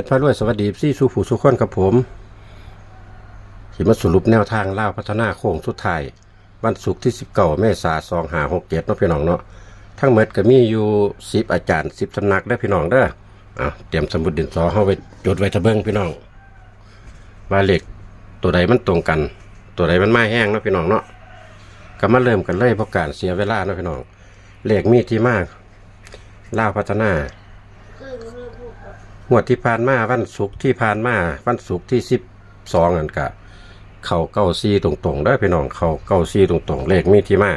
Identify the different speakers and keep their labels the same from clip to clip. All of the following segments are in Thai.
Speaker 1: ชรพระรวยสวัสดีซี่สู่ผู้สุขคนกับผมสิมาสรุปแนวทางเล่าพัฒนาโค้งสุดท้ายวันศุกร์ที่19เมษายน2567เนาะพี่น้องเนาะทั้งหมดก็มีอยู่10อาจารย์10สำนักเด้พี่น้องเด้ออะเตรียมสมุดดินสอเฮาไว้จดไว้ทะเบิงพี่น้องว่าเลขตัวใดมันตรงกัน ตัวใดมันไมาแห้งเนาะพี่น้องเนาะก็มาเริ่มกันเลยเพราะการเสียเวลาเนาะพี่น้องเหลขมีที่มากล่าพัฒนา งวดที่ผ่านมาวันศุกร์ที่ผ่านมาวันศุกร์ที่สิบสองอันกะเข่าเก้าซีตรงๆได้พี่น้องเข่าเก้าซีตรงๆ เลขมีที่มา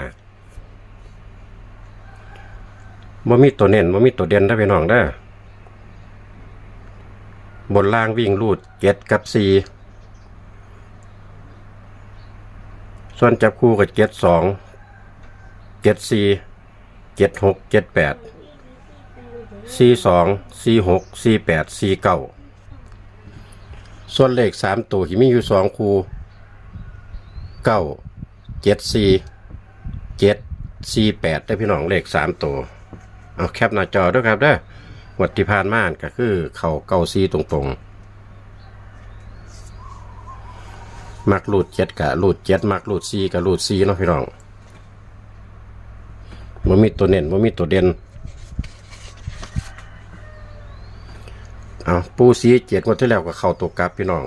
Speaker 1: บ่มีตัวเน้นบ่มีตัวเด่นได้พี่น้องได้บนล่างวิ่งรูดเจ็ดกับสี่ส่วนจับคู่กับเจ็ดสองเจ็ดสี่เจ็ดหกเจ็ดแปด สี่สองสี่หกสี่แปดสี่เก้าส่วนเลขสามตัวที่มีอยู่สองคูเก้าเจ็ดสี่เจ็ดสี่แปดได้พี่น้องเลขสามตัวเอาแคปหน้าจอด้วยครับเด้อวัดที่ผ่านมานก็คือเข่าเก้าสี่ตรงๆมักรูดเจ็ดกับรูดเจ็ดมักรูดสี่กับรูดสี่เนาะพี่น้องมันมีตัวเน้นมันมีตัวเด่น เอาปูสีเจ็ดงวดที่แล้วก็เข้าตัวกลับพี่น้อง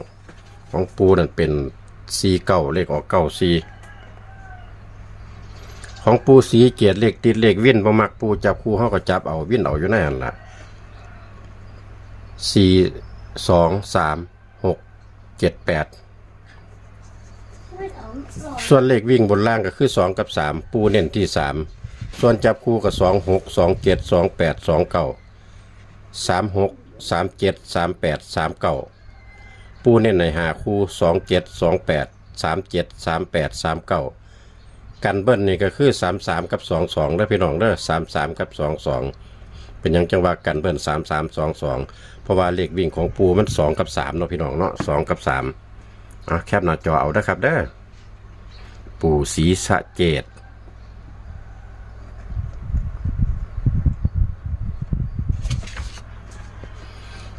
Speaker 1: ของปูนั่นเป็นสีเก้าเลขออกเก้าสีของปูสีเจ็ดเลขติดเลขวิ่นบ่มักปูจับคู่เขาก็จับเอาวิ่นเอาอยู่ในนั่นล่ะสี่สองสามหกเจ็ดแปดส่วนเลขวิ่งบนล่างก็คือสองกับสามปูเน้นที่สามส่วนจับคู่กับสองหกสองเจ็ดสองแปดสองเก้าสามหก สามเจ็ดสามแปดสามเก้าปูเน้นในหาคู่สองเจ็ดสองแปดสามเจ็ดสามแปดสามเก้ากันเบิ้ลนี่ก็คือสามสามกับสองสองแล้วพี่น้องเด้อสามสามกับสองสองเป็นยังจังหวะกันเบิ้ลสามสามสองสองเพราะว่าเลขวิ่งของปูมันสองกับสามเนาะพี่น้องเนาะสองกับสามอะแคปหน้าจอเอานะครับเด้อปูสีสะเจด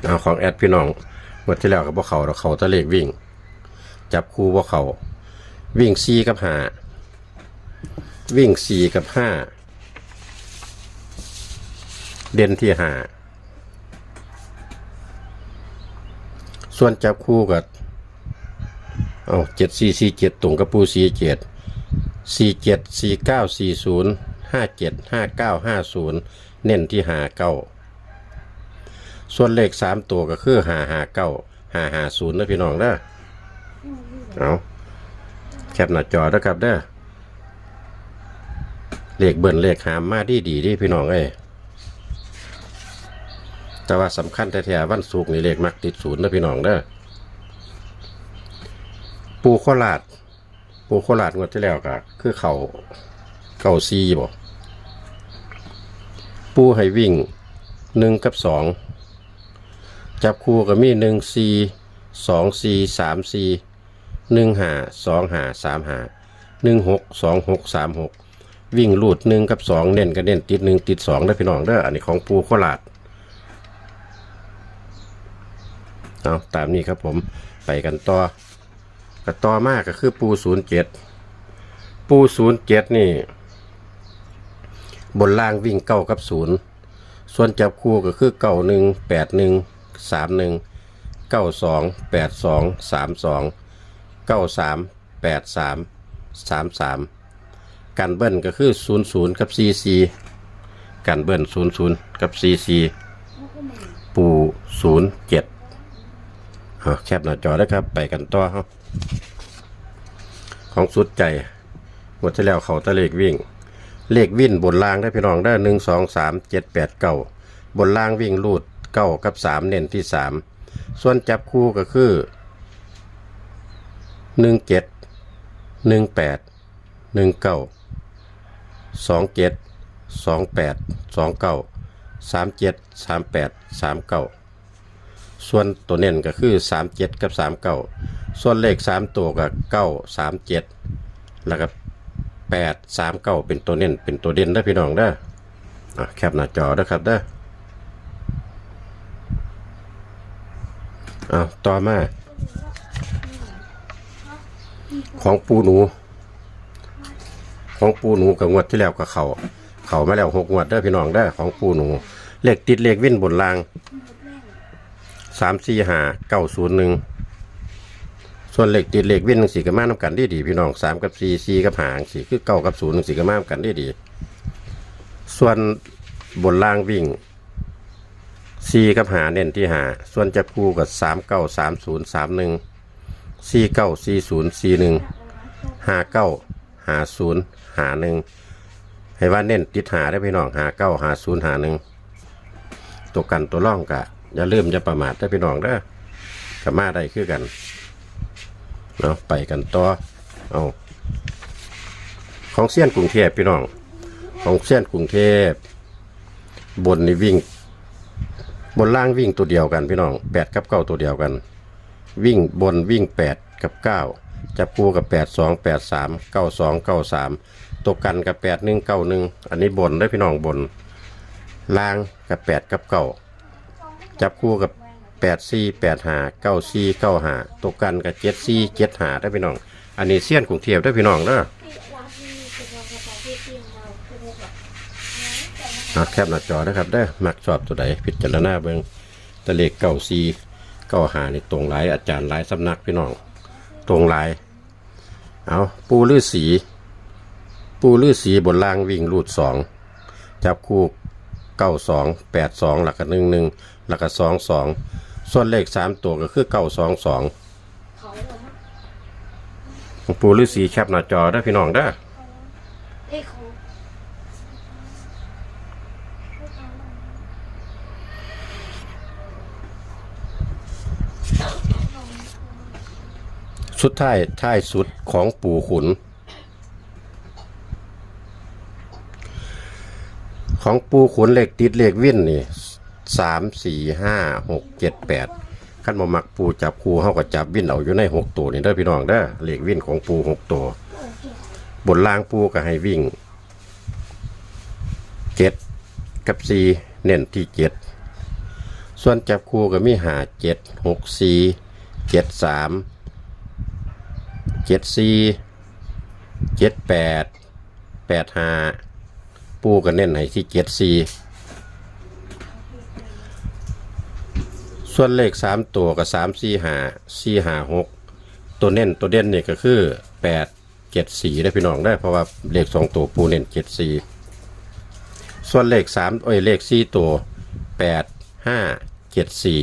Speaker 1: เอาของแอดพี่น้องเมื่อที่แล้วกับพวกเขาเราเขาตะเลกวิ่ง จับคู่พวกเขาวิ่งซีกับห้าวิ่งสี่กับห้าเด่นที่ห้าส่วนจับคู่กับเอาเจ็ดสี่สี่เจ็ดตรงกับปูสี่เจ็ดสี่เจ็ดสี่เก้าสี่ศูนย์ห้าเจ็ดห้าเก้าห้าศูนย์เน้นที่หาเก้า ส่วนเลขสามตัวก็คือหาหาเก้าหาหาศูนย์นะพี่น้องเด้อเอาแคปหน้าจอนะครับเด้อเลขเบิ่นเลขหามมาดีดีดิพี่น้องเอ้แต่ว่าสำคัญแท้ๆวันศุกร์นี่เลขมักติดศูนย์นะพี่น้องเด้อปูโคราชปูโคราชงวดที่แล้วก็คือเขาเก้าซีบ่ปูให้วิ่งหนึ่งกับสอง จับคู่ก็มีหนึ่งสี่สองสี่สามสี่หนึ่งหาสองหาสามหาหนึ่งหกสองหกสามหกวิ่งลูดหนึ่งกับสองเน้นก็เน้นติดหนึ่งติดสองได้พี่น้องเด้ออันนี้ของปูโคราชเอาตามนี้ครับผมไปกันต่อก็ต่อมากก็คือปูศูนย์เจ็ดปูศูนย์เจ็ดนี่ บนล่างวิ่งเก้ากับศูนย์ส่วนจับคู่ก็คือเก้าหนึ่งแปดหนึ่ง สามหนึ่งเก้าสองแปดสองสามสองเก้าสามแปดสามสามสามกันเบิ้ลก็คือศูนย์ศูนย์กับซีซีกันเบิ้ลศูนย์ศูนย์กับซีซีปูศูนย์เจ็ดแคปหน้าจอได้ครับ ไปกันต่อครับของสุดใจหมดที่แล้วเขาตะเลกวิ่ง เลขวิ่นบนล่างได้พี่น้องได้หนึ่งสองสามเจ็ดแปดเก้าบนล่างวิ่งรูด เก้ากับสามเน้นที่สามส่วนจับคู่ก็คือหนึ่งเจ็ดหนึ่งแปดหนึ่งเก้าสองเจ็ดสองแปดสองเก้าสามเจ็ดสามแปดสามเก้าส่วนตัวเน้นก็คือสามเจ็ดกับสามเก้าส่วนเลขสามตัวกับเก้าสามเจ็ดแล้วก็แปดสามเก้าเป็นตัวเน้นเป็นตัวเด่นได้พี่น้องได้อแคปหน้าจอเด้อครับเด้อ อ้าวต่อมา ของปูหนู ของปูหนูกับงวดที่แล้วกับเขา เขามาแล้วหกงวดเด้พี่น้องเด้ของปูหนู เลขติดเลขวิ่นบนรางสามสี่ห้าเก้าศูนย์หนึ่งส่วนเหลขติดเหลขวิ่นสี่กับมานำกันได้ดีพี่น้องสามกับสี่สี่กับหางสี่คือเก้ากับศูนย์สี่กับมานำกันได้ดี ส่วนบนล่างวิ่ง สี่กับหาเน้นที่หาส่วนจับคู่กับสามเก้าสามศูนย์สามหนึ่งสี่เก้าสี่ศูนย์สี่หนึ่งห้าเก้าหาศูนย์หาหนึ่งให้ว่าเน้นติดหาได้พี่น้องหาเก้าหาศูนย์หาหนึ่งตัวกันตัวร่องกะอย่าลืมอย่าประมาทได้พี่น้องเด้อกับมาได้คือกันเนาะไปกันต่อเอาของเซียนกรุงเทพพี่น้อง ของเส้นกรุงเทพบนนี่วิ่ง บนล่างวิ่งตัวเดียวกันพี่น้องแปดกับเก้าตัวเดียวกัน วิ่งบนวิ่งแปดกับเก้าจับคู่กับแปดสองแปดสามเก้าสองเก้าสามตกกันกับแปดหนึ่งเก้าหนึ่งอันนี้บนได้พี่น้องบนล่างกับแปดกับเก้าจับคู่กับแปดสี่แปดหาเก้าสี่เก้าหาตกกันกับเจ็ดสี่เจ็ดหาได้พี่น้อง อันนี้เสี้ยนกรุงเทพได้พี่น้องเด้อ นัดแคบหน้าจอนะครับได้มักชอบตัวใดพิจารณาเบิงตะเลขเก่าซีเก้าหาในตรงหลายอาจารย์หลายสำนักพี่น้อง ตรงหลาย เอาปูลือสี ปูลือสีบนล่างวิ่งรูดสองจับคู่เก้าสองแปดสองหลักหนึ่งหนึ่งหลักสองสองส่วนเลขสามตัวก็คือเก้าสองสองปูลือสีแคบหน้าจอได้พี่น้องได้อ
Speaker 2: เอ้ยของ
Speaker 1: สุดท้ายท้ายสุดของปู่ขุน ของปูขุนเหล็กติดเหล็กวิ่นนี่สามสี่ห้าหกเจ็ดแปดขั้นบ่มักปูจับคูเฮาก็จับวิ่นเอาอยู่ในหกตัวนี่เด้อพี่น้องเด้อเหล็กวิ่นของปูหกตัว บนล่างปูก็ให้วิ่งเจ็ดกับสี่เน้นที่เจ็ดส่วนจับคูก็มีหาเจ็ดหกสี่เจ็ดสาม เจ็ดสี่เจ็ดแปดแปดห้าปูก็เน้นให้ที่เจ็ดสี่ส่วนเลขสามตัวกับสามสี่ห้าสี่ห้าหกตัวเน้นตัวเด่นนี่ก็คือแปดเจ็ดสี่ได้พี่น้องได้เพราะว่าเลขสองตัวปูเน้นเจ็ดสี่ส่วนเลขสามโอ้ยเลขสี่ตัวแปดห้าเจ็ดสี่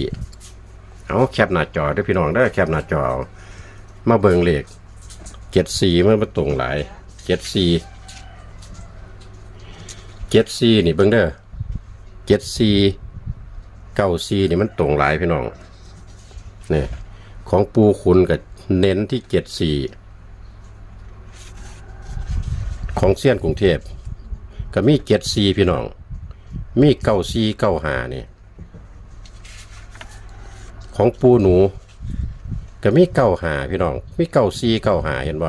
Speaker 1: เอาแคปหน้าจอได้พี่น้องได้แคปหน้าจอมาเบิงเลข เจ็ดสี่มันมาตรงหลายเจ็ดสี่เจ็ดซีนี่เบิ่งเด้อเจ็ดซีเก้าซีนี่มันตรงหลายพี่น้องเนี่ยของปูคุณกับเน้นที่เจ็ดซีของเซียนกรุงเทพก็มีเจ็ดซีพี่น้อง มีเก้าซีเก้าหานี่ของปูหนู ก็มีเก้าหาพี่น้องมีเก้าซีเก้าหาเห็นบ่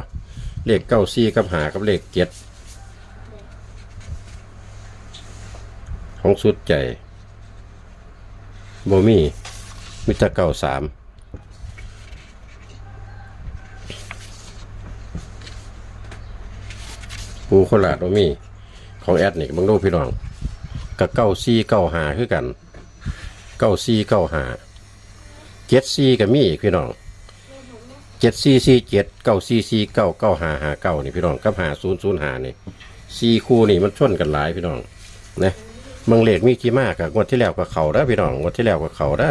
Speaker 1: เลขเก้าซีกับหากับเลขเจ็ดของสุดใจโบมีมิตรเก่าสามปูโคราชบ่มีของแอดนี่บางดูพี่น้องกับเก้าซีเก้าหาคือกันเก้าซีเก้าหาเจ็ดซี่ก็มีอีกพี่น้อง เจ็ดซี่ซี่เจ็ดเก้าซี่ซี่เก้าเก้าหาหาเก้านี่พี่น้องกับหาศูนย์ศูนย์หานี่ซี่คู่นี่มันชนกันหลายพี่น้องนะมืองเลขมีกี่มากอะงวดที่แล้วก็เขาได้พี่น้องงวดที่แล้วก็เขาได้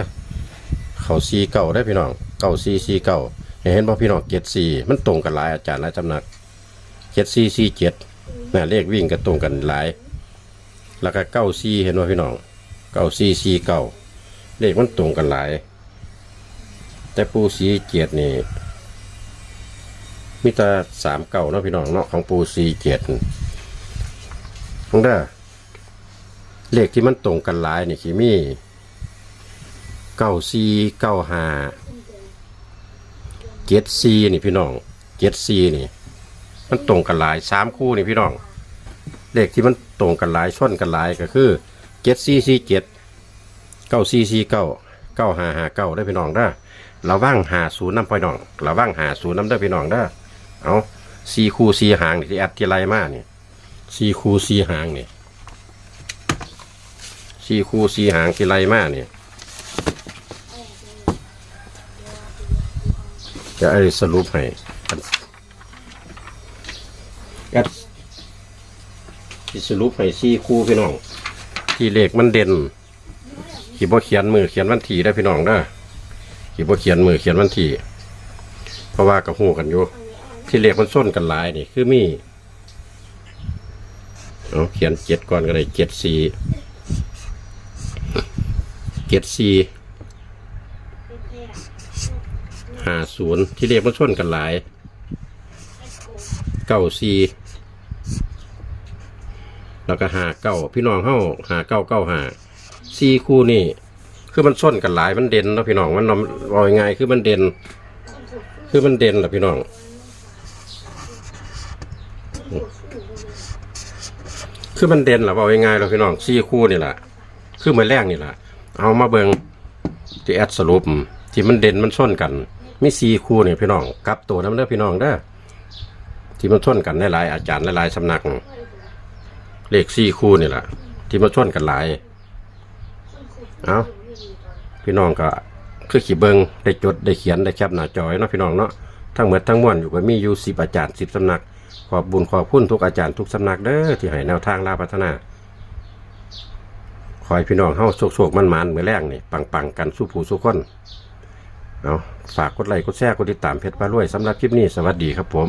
Speaker 1: เขาซีเก่าได้พี่น้องเก่าซีซีเก่าเห็นบ่พี่น้องเจ็ดซีมันตรงกันหลายอาจารย์หลายจำนักเจ็ดซีซีเจ็ดน่ะเลขวิ่งก็ตรงกันหลาย แล้วก็เก้าซีเห็นบ่พี่น้องเก้าซีซีเก้าเลขมันตรงกันหลาย แต่ปูสีเจ็ดนี่ มีแต่สามเก่าเนาะพี่น้องเนาะของปูสีเจ็ดของเด้อเลขที่มันตรงกันหลายนี่คือมีเก้าซีเก้าห้าเจ็ดซีนี่พี่น้องเจ็ดซีนี่ มันตรงกันหลายสามคู่นี่พี่น้อง เลขที่มันตรงกันหลายชนกันหลายก็คือเจ็ดซีซีเจ็ดเก้าซีซีเก้าเก้าหาหาเก้าได้พี่น้องเด้อระว่างหาศูนย์น้ำพี่น้องระว่างหาศูนย์น้ำได้พี่น้องเด้อ เอาสี่คู่สี่หางนี่ที่แอดที่ไรมากนี่สี่คู่สี่หางนี่สี่คู่สี่หางที่ไรมากนี่จะไอ้สรุปให้แอดสรุปให้สี่คู่พี่น้อง ที่เลขมันเด่นขีบ่เขียนมือเขียนวันที่ได้พี่น้องเด้ขีบ่เขียนมือเขียนวันที่เพราะว่ากับหูกันอยู่ ที่เลขมันส้นกันหลายนี่คือมีเอาเขียนเจ็ดก่อนก็ได้เจ็ดสี่เจ็ดสี่ห้าศูนย์ที่เลขมันส้นกันหลายเก้าสี่แล้วก็หาเก้าพี่น้องเฮาหาเก้าเก้าหาสี่คู่นี่คือมันส้นกันหลายมันเด่นนะพี่น้องมันเอาง่ายคือมันเด่น คือมันเด่นแหละพี่น้อง คือมันเด่นหละเอาง่ายๆเราพี่น้องสี่คู่นี่แหละคือมือแรกนี่แหละเอามาเบิงที่แอดสรุปที่มันเด่นมันส้นกันมีสี่คู่นี่พี่น้องกับตัวน้ำเด้อพี่น้องเด้อที่มันส้นกันหลายอาจารย์หลายสำนักเลขสี่คู่นี่แหละที่มันส้นกันหลายเอาพี่น้องก็คือขี่เบิงได้จดได้เขียนได้แคปหน้าจอยเนาะพี่น้องเนาะทั้งหมดทั้งมวลอยู่ก็มีอยู่สิบอาจารย์สิบสำนัก ขอบบุญขอบคุณทุกอาจารย์ทุกสำนักเด้อที่ให้แนวทางลาพัฒนาขอให้พี่น้องเฮาโชคๆมันๆมือแรงนี่ปังๆกันสู้ผู้สู้คนเอาฝากกดไลค์กดแชร์กดติดตามเพจพารวยสำหรับคลิปนี้สวัสดีครับผม